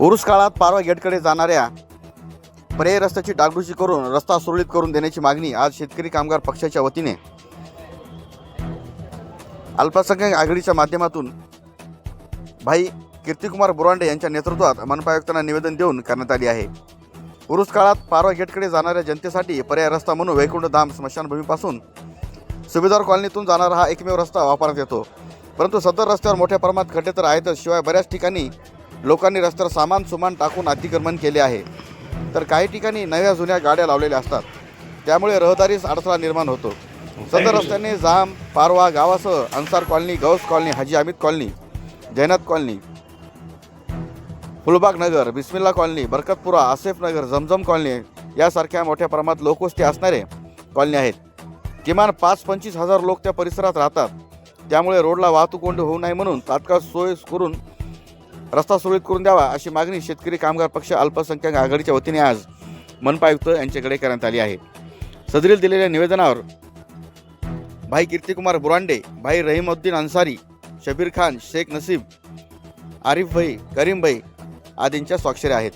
उरुस काळात पारवा गेटकडे जाणाऱ्या पर्यायी रस्त्याची डागडुजी करून रस्ता सुरळीत करून देण्याची मागणी आज शेतकरी कामगार पक्षाच्या वतीने अल्पसंख्याक आघाडीच्या माध्यमातून भाई कीर्तिकुमार बुरांडे यांच्या नेतृत्वात मनपा आयुक्तांना निवेदन देऊन करण्यात आली आहे. उरुस काळात पारवा गेटकडे जाणाऱ्या जनतेसाठी पर्याय रस्ता म्हणून वैकुंठ धाम स्मशानभूमीपासून सुभेदार कॉलनीतून जाणारा हा एकमेव रस्ता वापरण्यात येतो. परंतु सदर रस्त्यावर मोठ्या प्रमाणात खड्डे तर आहेतच शिवाय बऱ्याच ठिकाणी लोकांनी रस्त्यावर सामान सुमान टाकून अतिक्रमण केले आहे. तर काही ठिकाणी नव्या जुन्या गाड्या लावलेल्या असतात. त्यामुळे रहदारीस अडथळा निर्माण होतो. सदर रस्त्याने जाम Parwa गावासह Ansar colony Gaus colony Haji Amit colony Jainat colony Phulbagh Nagar Bismillah colony Barkatpura Asef Nagar Zamzam colony यासारख्या मोठ्या प्रमाणात लोकवस्ती असणारे कॉलनी आहेत. किमान पाच पंचवीस हजार लोक त्या परिसरात राहतात. त्यामुळे रोडला वाहतूक कोंडी होऊ नये म्हणून तात्काळ सोय करून रस्ता सुरळीत करून द्यावा अशी मागणी शेतकरी कामगार पक्ष अल्पसंख्याक आघाडीच्या वतीने आज मनपा आयुक्त यांच्याकडे करण्यात आली आहे. सदरील दिलेल्या निवेदनावर भाई कीर्तिकुमार बुरांडे भाई रहीमउद्दीन अन्सारी शबीर खान शेख नसीब आरिफ भाई करीम भाई आदींच्या स्वाक्षऱ्या आहेत.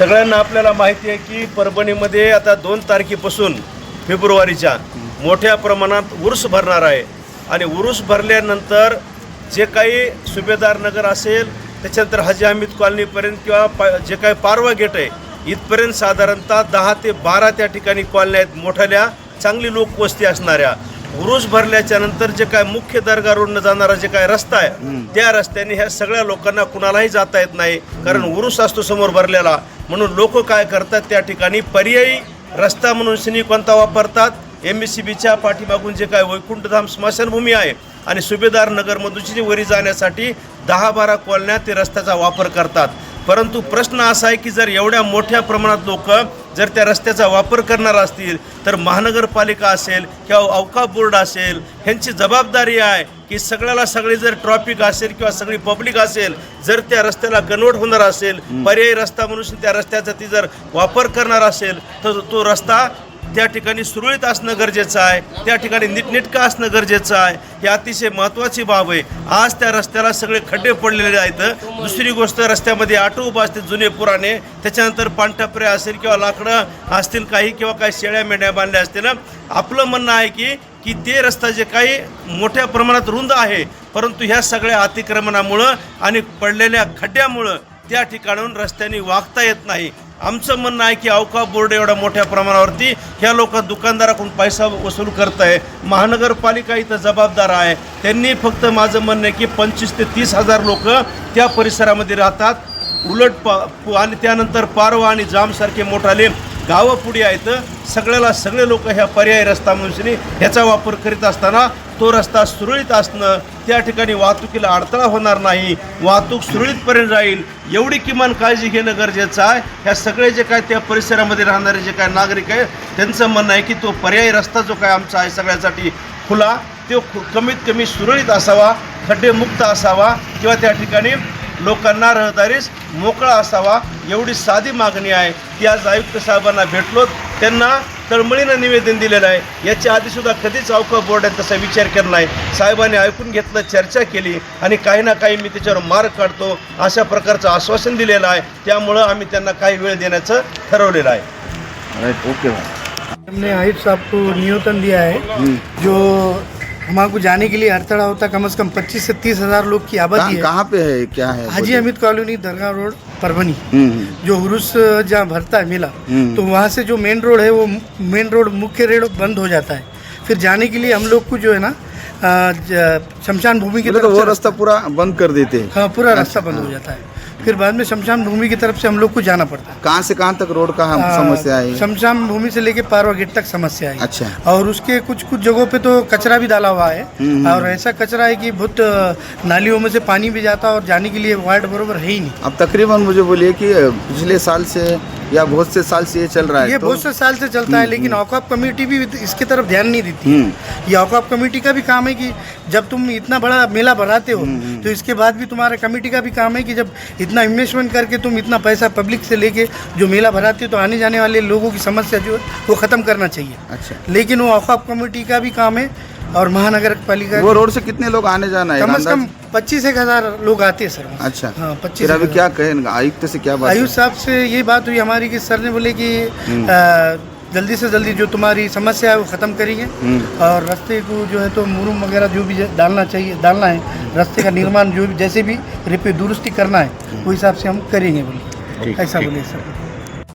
सगळ्यांना आपल्याला माहिती आहे की परभणीमध्ये आता दोन तारखेपासून फेब्रुवारीच्या मोठ्या प्रमाणात उरूस भरणार आहे. आणि उरूस भरल्यानंतर जे काही सुभेदार नगर असेल त्याच्यानंतर हजी हमीद कॉलनीपर्यंत किंवा पा जे काही पारवा गेट आहे इथपर्यंत साधारणतः दहा ते बारा त्या ठिकाणी कॉलन्या आहेत. मोठ्याल्या चांगली लोकवस्ती असणाऱ्या. उरूस भरल्याच्या नंतर जे काय मुख्य दर्गा रोडनं जाणारा जे काय रस्ता आहे त्या रस्त्याने ह्या सगळ्या लोकांना कुणालाही जाता येत नाही. कारण उरूस असतो समोर भरलेला. म्हणून लोक काय करतात त्या ठिकाणी पर्यायी रस्ता म्हणून शनी कोणता वापरतात एम एस सी बीच्या पाठीमागून जे काय वैकुंठधाम स्मशानभूमी आहे आणि सुभेदार नगरमधूनची वरी जाण्यासाठी दहा बारा कॉलन्या ते रस्त्याचा वापर करतात. परंतु प्रश्न असा आहे की जर एवढ्या मोठ्या प्रमाणात लोक जर त्या रस्त्याचा वापर करणार असतील तर महानगरपालिका असेल किंवा अवकाश बोर्ड असेल ह्यांची जबाबदारी आहे की सगळ्याला सगळी जर ट्रॉफिक असेल किंवा सगळी पब्लिक असेल जर त्या रस्त्याला कन्वर्ट होणार असेल पर्यायी रस्ता म्हणून त्या रस्त्याचा ती जर वापर करणार असेल तर तो रस्ता त्या ठिकाणी सुरळीत असणं गरजेचं आहे त्या ठिकाणी नीटनेटकं असणं गरजेचं आहे. ही अतिशय महत्त्वाची बाब आहे. आज त्या रस्त्याला सगळे खड्डे पडलेले आहेत. दुसरी गोष्ट रस्त्यामध्ये ऑटो उभा असतील जुने पुराणे त्याच्यानंतर पानटपरे असेल किंवा लाकडं असतील काही किंवा काही शेळ्या मेंढ्या बांधल्या असतील. आपलं म्हणणं आहे की की ते रस्ता जे काही मोठ्या प्रमाणात रुंद आहे परंतु ह्या सगळ्या अतिक्रमणामुळं आणि पडलेल्या खड्ड्यामुळं त्या ठिकाणाहून रस्त्याने वागता येत नाही. आमचं म्हणणं आहे की अवका बोर्ड एवढ्या मोठ्या प्रमाणावरती ह्या लोक दुकानदाराकडून पैसा वसूल करत आहे महानगरपालिका इथं जबाबदार आहे. त्यांनी फक्त माझं म्हणणं आहे की पंचवीस ते तीस हजार लोक त्या परिसरामध्ये राहतात. उलट पा आणि त्यानंतर पारवा आणि जामसारखे मोठाले गावं पुढे आहेत. सगळ्याला सगळे लोक ह्या पर्यायी रस्ता म्हणून ह्याचा वापर करीत असताना तो रस्ता सुरळीत असणं त्या ठिकाणी वाहतुकीला अडथळा होणार नाही. वाहतूक सुरळीतपर्यंत राहील एवढी किमान काळजी घेणं गरजेचं आहे. ह्या सगळे जे काय त्या परिसरामध्ये राहणारे जे काय नागरिक आहे त्यांचं म्हणणं आहे की तो पर्यायी रस्ता जो काय आमचा आहे सगळ्यासाठी खुला तो खु- कमीत कमी सुरळीत असावा खड्डेमुक्त असावा किंवा त्या ठिकाणी लोकांना रहदारीस मोकळा असावा एवढी साधी मागणी आहे. ती आज आयुक्त साहेबांना भेटलोत त्यांना तळमळीनं निवेदन दिलेलं आहे. याच्या आधीसुद्धा कधीच अवकाश बोर्डाने तसा विचार केला नाही. साहेबांनी ऐकून घेतलं चर्चा केली आणि काही ना काही मी त्याच्यावर मार्ग काढतो अशा प्रकारचं आश्वासन दिलेलं आहे. त्यामुळं आम्ही त्यांना काही वेळ देण्याचं ठरवलेलं आहे. ओके हमने आयुष साहब को नियोतन दिया है जो। हमारे को जाने के लिए अड़थड़ा होता कम से कम 25 से 30 हजार लोग की आबादी है। कहाँ पे है? क्या है? हाजी अमित कॉलोनी दरगाह रोड। परभनी हम्म, जो उरुस जहाँ भरता है मेला हम्म। तो वहाँ से जो मेन रोड है वो मेन रोड मुख्य रोड बंद हो जाता है। फिर जाने के लिए हम लोग को जो है ना शमशान भूमि के तो वो रास्ता पूरा बंद कर देते हैं। हाँ पूरा रास्ता बंद हो। जाता है। फिर बाद में शमशान भूमि की तरफ़ से हम लोग को जाना पड़ता। है कहाँ से कहाँ तक रोड का हम समस्या है शमशान भूमि से लेके पारवा गेट तक समस्या है अच्छा। और उसके कुछ कुछ जगहों पे तो कचरा भी डाला हुआ है। हम्म। और ऐसा कचरा है कि बहुत नालियों में से पानी भी जाता है और जाने के लिए वार्ड बरोबर है ही नहीं। अब तकरीबन मुझे बोलिए कि पिछले साल से या बहुत से साल से ये चल रहा है ये तो- बहुत से साल से चलता है लेकिन औकाफ कमेटी भी इसकी तरफ़ ध्यान नहीं देती हम्म, ये औकाफ कमेटी का भी काम है कि जब तुम इतना बड़ा मेला भराते हो तो इसके बाद भी तुम्हारा कमेटी का भी काम है कि जब इतना इन्वेस्टमेंट करके तुम इतना पैसा पब्लिक से लेके जो मेला भराते हो तो आने जाने वाले लोगों की समस्या जो है वो ख़त्म करना चाहिए। अच्छा। लेकिन वो औकाफ कमेटी का भी काम है और महानगर पालिका वो रोड से कितने लोग आने जाना है? कम से कम पच्चीस एक हज़ार लोग आते हैं सर अच्छा। हाँ पच्चीस अभी क्या कहें आयुक्त से क्या बात आयुक्त साहब से ये बात हुई हमारी कि सर ने बोले कि जल्दी से जल्दी जो तुम्हारी समस्या है वो ख़त्म करेंगे और रास्ते को जो है तो मुरुम वगैरह जो भी डालना चाहिए डालना है रास्ते का निर्माण जो भी जैसे भी रिपे दुरुस्ती करना है वो हिसाब से हम करेंगे बोले। ऐसा बोले सर।